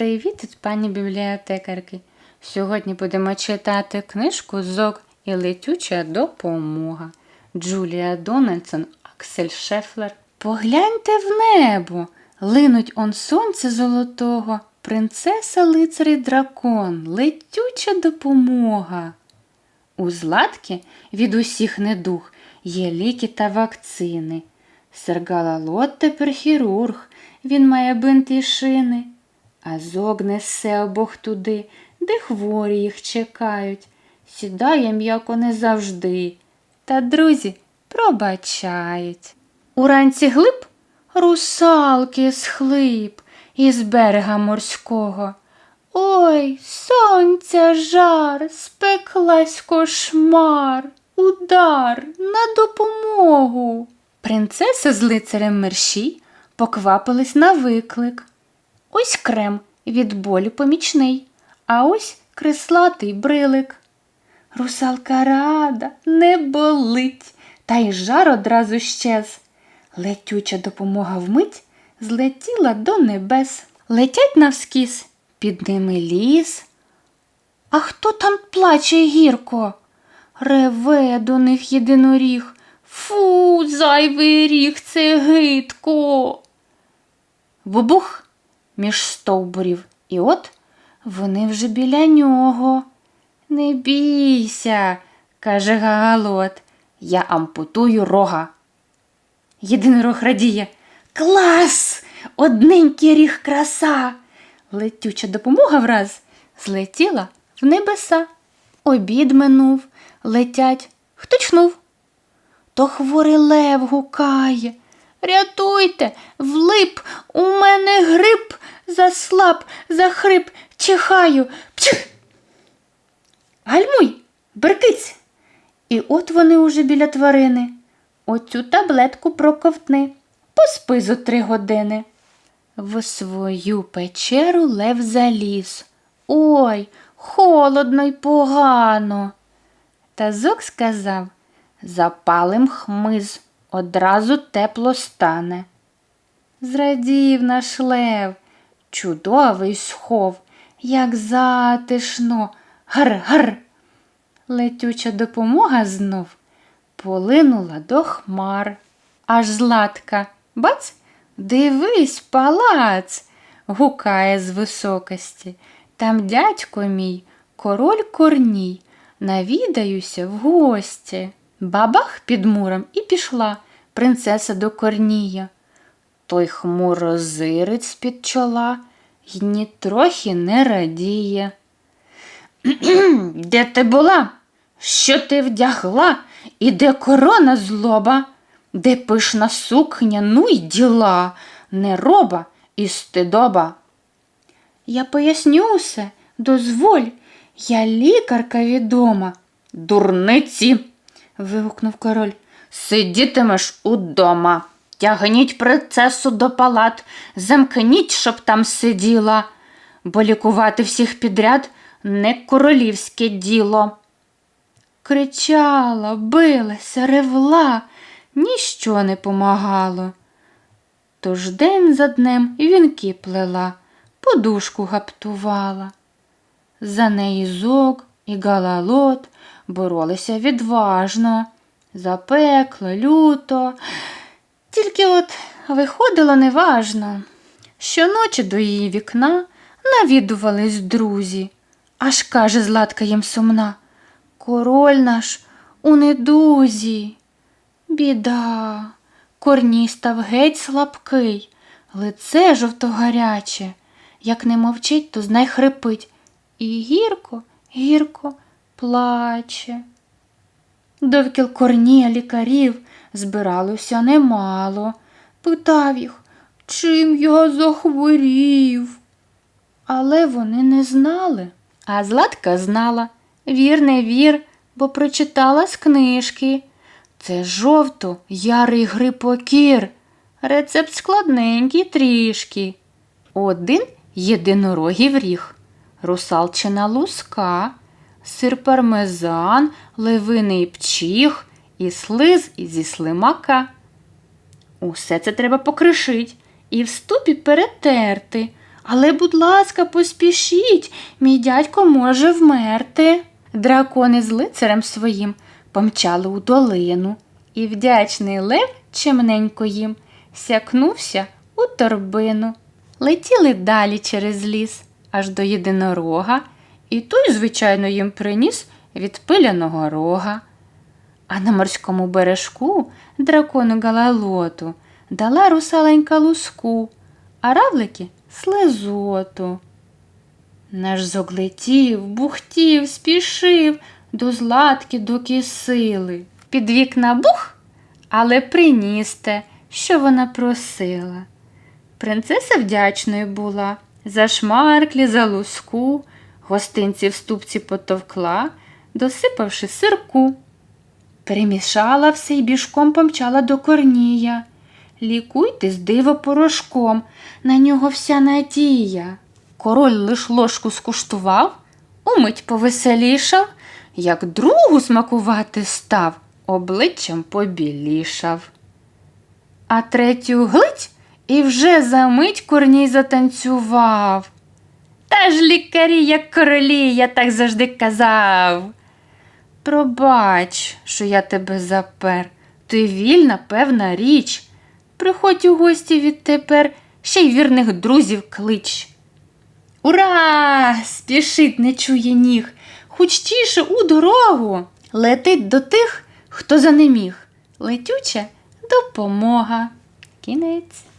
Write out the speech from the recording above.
Привіт пані бібліотекарки. Сьогодні будемо читати книжку Зок і летюча допомога. Джулія Дональдсон, Аксель Шефлер. Погляньте в небо. Линуть он сонце золотого, принцеса лицар і дракон, летюча допомога. У Златки від усіх недуг є ліки та вакцини. Сергала Лот тепер хірург, він має бинт шини. А зог несе обох туди, де хворі їх чекають. Сідає м'яко не завжди, та друзі пробачають. Уранці глиб русалки схлип із берега морського. Ой, сонця жар, спеклась кошмар, удар на допомогу. Принцеса з лицарем мерщій поквапились на виклик. Ось крем від болю помічний, а ось крислатий брилик. Русалка рада, не болить, та й жар одразу щез. Летюча допомога вмить злетіла до небес. Летять навскіз, під ними ліс. А хто там плаче гірко? Реве до них єдиноріг. Фу, зайвий ріг, це гидко. Бубух між стовбурів, і от вони вже біля нього. Не бійся, каже Гагалот, я ампутую рога. Єдинорог радіє. Клас! Одненький ріг краса. Летюча допомога враз злетіла в небеса. Обід минув, летять. Хто чнув? То хворий лев гукає. Рятуйте, влип, у мене грип, заслаб, захрип, чихаю. Пчих! Гальмуй, беркиць. І от вони уже біля тварини. Оцю таблетку проковтни, поспи зо три години. В свою печеру лев заліз. Ой, холодно й погано. Та зок сказав Запалим хмиз, одразу тепло стане. Зрадів наш лев, чудовий схов, як затишно, гар-гар. Летюча допомога знов полинула до хмар. Аж златка, бац, дивись, палац, гукає з високості. Там дядько мій, король корній, навідаюся в гості. Бабах під муром і пішла принцеса до корнія. Той хмуро зирить з-під чола й ні трохи не радіє. Де ти була? Що ти вдягла? І де корона злоба? Де пишна сукня, ну й діла, нероба і стидоба? Я поясню все, дозволь, я лікарка відома. Дурниці. Вигукнув король. Сидітимеш удома. Тягніть принцесу до палат, замкніть, щоб там сиділа, бо лікувати всіх підряд не королівське діло. Кричала, билася, ревла, ніщо не помагало. Тож день за днем вінки плела, подушку гаптувала. За неї зок і галалот боролися відважно, запекло, люто. Тільки от виходило неважно. Щоночі до її вікна навідувались друзі. Аж каже Златка їм сумна. Король наш у недузі. Біда, корній став геть слабкий, лице жовтогаряче. Як не мовчить, то знай хрипить. І гірко, гірко плаче. Довкіл корнія лікарів збиралося немало. Питав їх, чим я захворів. Але вони не знали. А Златка знала. Вір, не вір, бо прочитала з книжки. Це жовто ярий грипокір. Рецепт складненький трішки. Один єдинорогів ріг, русалчина луска, сир пармезан, левиний пчіх і слиз зі слимака. Усе це треба покришить і в ступі перетерти, Але, будь ласка, поспішіть, мій дядько може вмерти. Дракони з лицарем своїм помчали у долину, і вдячний лев чимненько їм сякнувся у торбину. Летіли далі через ліс, аж до єдинорога, і той, звичайно, їм приніс відпиляного рога. А на морському бережку дракону галалоту дала русаленька луску, а равлики слезоту. Наш зоглетів, бухтів, спішив до златки, до кисили. Під вікна бух, але приніс те, що вона просила. Принцеса вдячною була за шмарклі, за луску, гостинці в ступці потовкла, досипавши сирку. Перемішала все й бішком помчала до корнія. Лікуйтесь диво порошком, на нього вся надія. Король лиш ложку скуштував, умить повеселішав, як другу смакувати став, обличчям побілішав. А третю глить і вже за мить корній затанцював. Та ж лікарі, як королі, я так завжди казав. Пробач, що я тебе запер, ти вільна, певна річ. Приходь у гості відтепер, ще й вірних друзів клич. Ура! Спішить, не чує ніг, хучтіше у дорогу. Летить до тих, хто занеміг. Летюча допомога. Кінець.